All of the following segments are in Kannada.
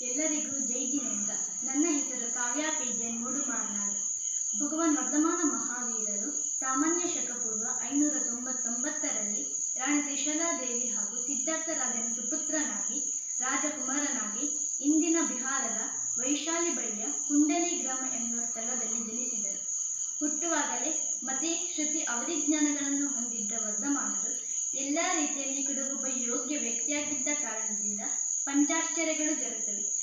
ಎಲ್ಲರಿಗೂ ಜೈ ಜಿನೇಂದ್ರ ನನ್ನ ಹೆಸರು ಕಾವ್ಯ ಪಿ ಜೈನ್ ಮೂಡುಮಾರ್ನಾಡು ಭಗವಾನ್ ವರ್ಧಮಾನ ಮಹಾವೀರರು ಸಾಮಾನ್ಯ ಶಕಪೂರ್ವ ಐನೂರ ತೊಂಬತ್ತೊಂಬತ್ತರಲ್ಲಿ ರಾಣಿ ತ್ರಿಶಲಾದೇವಿ ಹಾಗೂ ಸಿದ್ಧಾರ್ಥ ರಾಜನ ಸುಪುತ್ರನಾಗಿ, ರಾಜಕುಮಾರನಾಗಿ ಇಂದಿನ ಬಿಹಾರದ ವೈಶಾಲಿ ಬಳಿಯ ಕುಂಡಲಿ ಗ್ರಾಮ ಎನ್ನುವ ಸ್ಥಳದಲ್ಲಿ ಜನಿಸಿದರು. ಹುಟ್ಟುವಾಗಲೇ ಮತಿ, ಶ್ರುತಿ, ಅವಧಿಜ್ಞಾನಗಳನ್ನು ಹೊಂದಿದ್ದ ವರ್ಧಮಾನರು ಎಲ್ಲ ರೀತಿಯಲ್ಲಿ ಒಬ್ಬ ಯೋಗ್ಯ ವ್ಯಕ್ತಿಯಾಗಿದ್ದ ಕಾರಣದಿಂದ ಪಂಚಾಶ್ಚರ್ಯಗಳು ಜರುಗುತ್ತವೆ.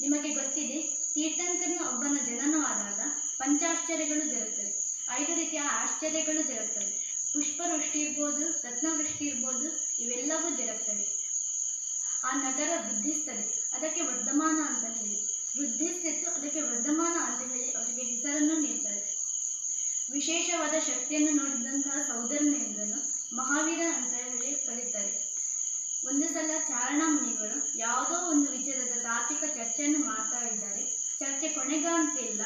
ನಿಮಗೆ ಗೊತ್ತಿದೆ ತೀರ್ಥಂಕರನ ಒಬ್ಬನ ಜನನವಾದಾಗ ಪಂಚಾಶ್ಚರ್ಯಗಳು ಜರುಗುತ್ತವೆ. ಐದು ರೀತಿಯ ಆಶ್ಚರ್ಯಗಳು ಜರುಗುತ್ತವೆ. ಪುಷ್ಪವೃಷ್ಟಿ ಇರ್ಬೋದು, ರತ್ನವೃಷ್ಟಿ ಇರ್ಬೋದು, ಇವೆಲ್ಲವೂ ಜರುಗುತ್ತವೆ. ಆ ನಗರ ವೃದ್ಧಿಸ್ತದೆ. ಅದಕ್ಕೆ ವರ್ಧಮಾನ ಅಂತ ಹೇಳಿ. ವೃದ್ಧಿಸ್ತಿತ್ತು, ಅದಕ್ಕೆ ವರ್ಧಮಾನ ಅಂತ ಹೇಳಿ ಅವರಿಗೆ ಹೆಸರನ್ನು ನೀಡ್ತಾರೆ. ವಿಶೇಷವಾದ ಶಕ್ತಿಯನ್ನು ನೋಡಿದಂತಹ ಸೌಧರ್ಮೇಂದ್ರನು ಮಹಾವೀರ ಅಂತ ಹೇಳಿ ಕರೀತಾರೆ. ಒಂದು ಸಲ ಚಾರಣ ಮುನಿಗಳು ಯಾವುದೋ ಒಂದು ವಿಚಾರದ ತಾತ್ವಿಕ ಚರ್ಚೆಯನ್ನು ಮಾಡ್ತಾ ಇದ್ದಾರೆ. ಚರ್ಚೆ ಕೊನೆಗಾಂತಿಲ್ಲ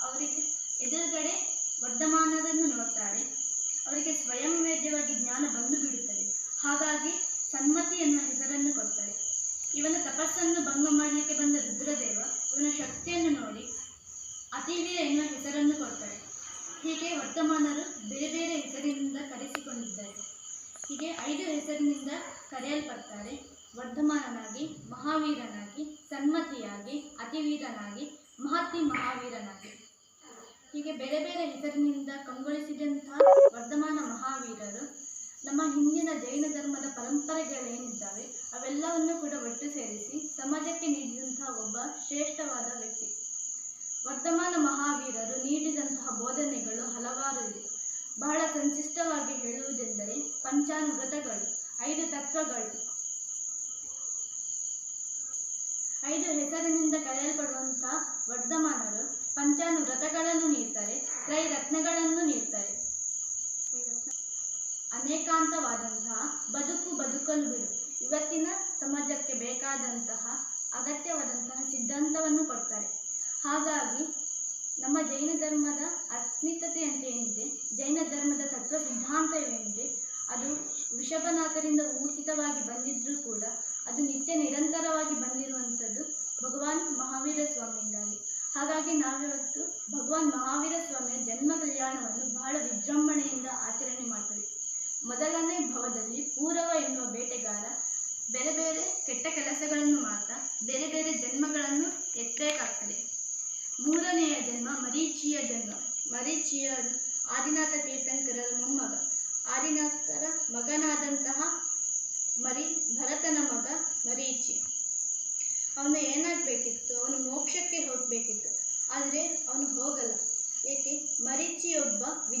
ಅವರಿಗೆ ಎದುರುಗಡೆ ವರ್ಧಮಾನರನ್ನು ನೋಡ್ತಾರೆ. ಅವರಿಗೆ ಸ್ವಯಂ ವೇದ್ಯವಾಗಿ ಜ್ಞಾನ ಬಂದು ಬಿಡುತ್ತದೆ. ಹಾಗಾಗಿ ಸನ್ಮತಿ ಎನ್ನುವ ಹೆಸರನ್ನು ಕೊಡ್ತಾರೆ. ಇವನ ತಪಸ್ಸನ್ನು ಭಂಗ ಮಾಡಲಿಕ್ಕೆ ಬಂದ ರುದ್ರದೇವ ಇವನ ಶಕ್ತಿಯನ್ನು ನೋಡಿ ಅತಿವೀರ ಎನ್ನುವ ಹೆಸರನ್ನು ಕೊಡ್ತಾರೆ. ಹೀಗೆ ವರ್ತಮಾನರು ಬೇರೆ ಬೇರೆ ಹೆಸರಿನಿಂದ ಕರೆಸಿಕೊಂಡಿದ್ದಾರೆ. ಹೀಗೆ ಐದು ಹೆಸರಿನಿಂದ ಕರೆಯಲ್ಪಡ್ತಾರೆ. ವರ್ಧಮಾನನಾಗಿ, ಮಹಾವೀರನಾಗಿ, ಸನ್ಮತಿಯಾಗಿ, ಅತಿವೀರನಾಗಿ ಮಹತಿ ಮಹಾವೀರನಾಗಿ. ಹೀಗೆ ಬೇರೆ ಬೇರೆ ಹೆಸರಿನಿಂದ ಕಂಗೊಳಿಸಿದಂತಹ ವರ್ಧಮಾನ ಮಹಾವೀರರು ನಮ್ಮ ಹಿಂದಿನ ಜೈನ ಧರ್ಮದ ಪರಂಪರೆಗಳೇನಿದ್ದಾವೆ, ಅವೆಲ್ಲವನ್ನು ಕೂಡ ಒಟ್ಟು ಸೇರಿಸಿ ಸಮಾಜಕ್ಕೆ ನೀಡಿದಂತಹ ಒಬ್ಬ ಶ್ರೇಷ್ಠವಾದ ವ್ಯಕ್ತಿ. ವರ್ಧಮಾನ ಮಹಾವೀರರು ನೀಡಿದಂತಹ ಬೋಧನೆಗಳು ಹಲವಾರು ಇವೆ ಬಹಳ ಸಂಶಿಷ್ಟವಾಗಿ ಹೇಳುವುದೆಂದರೆ ಪಂಚಾನುವ್ರತಗಳು ಐದು ತತ್ವಗಳು ಐದು ಹೆಸರಿನಿಂದ ಕರೆಯಲ್ಪಡುವಂತಹ ಪಂಚಾನು ವ್ರತಗಳನ್ನು ನೀಡ್ತಾರೆ, ತ್ರೈರತ್ನಗಳನ್ನು ನೀಡ್ತಾರೆ. ಅನೇಕಾಂತವಾದಂತಹ ಬದುಕು ಬದುಕಲು ಬಿಡು. ಇವತ್ತಿನ ಸಮಾಜಕ್ಕೆ ಬೇಕಾದಂತಹ ಅಗತ್ಯವಾದಂತಹ ಸಿದ್ಧಾಂತವನ್ನು ಕೊಡ್ತಾರೆ. ಹಾಗಾಗಿ ನಮ್ಮ ಜೈನ ಧರ್ಮದ ಅಸ್ಮಿತತೆ ಅಂತ ಏನಿದೆ, ಜೈನ ಧರ್ಮದ ತತ್ವ ಸಿದ್ಧಾಂತ ಏನಿದೆ, ಅದು ವಿಷಭನಾಥರಿಂದ ಊಚಿತವಾಗಿ ಬಂದಿದ್ರೂ ಕೂಡ ಅದು ನಿತ್ಯ ನಿರಂತರವಾಗಿ ಬಂದಿರುವಂಥದ್ದು ಭಗವಾನ್ ಮಹಾವೀರ ಸ್ವಾಮಿಯಿಂದಾಗಿ. ಹಾಗಾಗಿ ನಾವಿವತ್ತು ಭಗವಾನ್ ಮಹಾವೀರ ಸ್ವಾಮಿಯ ಜನ್ಮ ಕಲ್ಯಾಣವನ್ನು ಬಹಳ ವಿಜೃಂಭಣೆಯಿಂದ ಆಚರಣೆ ಮಾಡ್ತೀವಿ. ಮೊದಲನೇ ಭವದಲ್ಲಿ ಪೂರವ ಎನ್ನುವ ಬೇಟೆಗಾರ ಬೇರೆ ಬೇರೆ ಕೆಟ್ಟ ಕೆಲಸಗಳನ್ನು ಮಾಡ್ತಾ ಬೇರೆ ಬೇರೆ ಜನ್ಮಗಳನ್ನು ಎತ್ತಬೇಕಾಗ್ತದೆ ಮೂರನೆಯ ಜನ್ಮ ಮರೀಚಿಯ ಜನ್ಮ. ಮರೀಚಿಯ ಆದಿನಾಥ ತೀರ್ಥಂಕರ ಮೊಮ್ಮಗ. ಆದಿನಾಥರ ಮಗನಾದಂತಹ ಮರಿ ಭರತನ ಮಗ ಮರೀಚಿ. ಅವನು ಏನಾಗಬೇಕಿತ್ತು? ಅವನು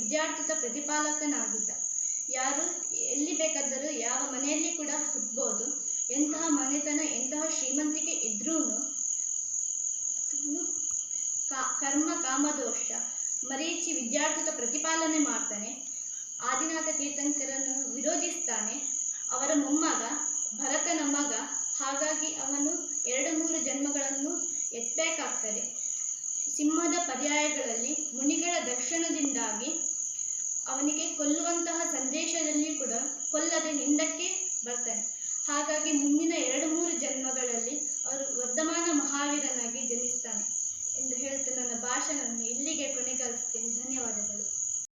ವಿದ್ಯಾರ್ಥಿತ ಪ್ರತಿಪಾಲಕನಾಗಿದ್ದ. ಯಾರು, ಎಲ್ಲಿ ಬೇಕಾದರೂ ಯಾವ ಮನೆಯಲ್ಲಿ ಕೂಡ ಹುಟ್ಬೋದು. ಎಂತಹ ಮನೆತನ, ಎಂತಹ ಶ್ರೀಮಂತಿಕೆ ಇದ್ರೂ ಕರ್ಮ ಕಾಮದೋಷ ಮರೀಚಿ ವಿದ್ಯಾರ್ಥಿತ ಪ್ರತಿಪಾಲನೆ ಮಾಡ್ತಾನೆ. ಆದಿನಾಥ ತೀರ್ಥಂಕರನ್ನು ವಿರೋಧಿಸ್ತಾನೆ. ಅವರ ಮೊಮ್ಮಗ, ಭರತನ ಮಗ, ಹಾಗಾಗಿ ಅವನು ಎರಡು ಮೂರು ಜನ್ಮಗಳನ್ನು ಎತ್ತಬೇಕಾಗ್ತದೆ ಸಿಂಹದ ಪರ್ಯಾಯಗಳಲ್ಲಿ ಮುನಿಗಳ ದರ್ಶನದಿಂದಾಗಿ ಅವನಿಗೆ ಕೊಲ್ಲುವಂತಹ ಸಂದೇಶದಲ್ಲಿ ಕೂಡ ಕೊಲ್ಲದೆ ಹಿಂದಕ್ಕೆ ಬರ್ತಾನೆ. ಹಾಗಾಗಿ ಮುಂದಿನ ಎರಡು ಮೂರು ಜನ್ಮಗಳಲ್ಲಿ ಅವರು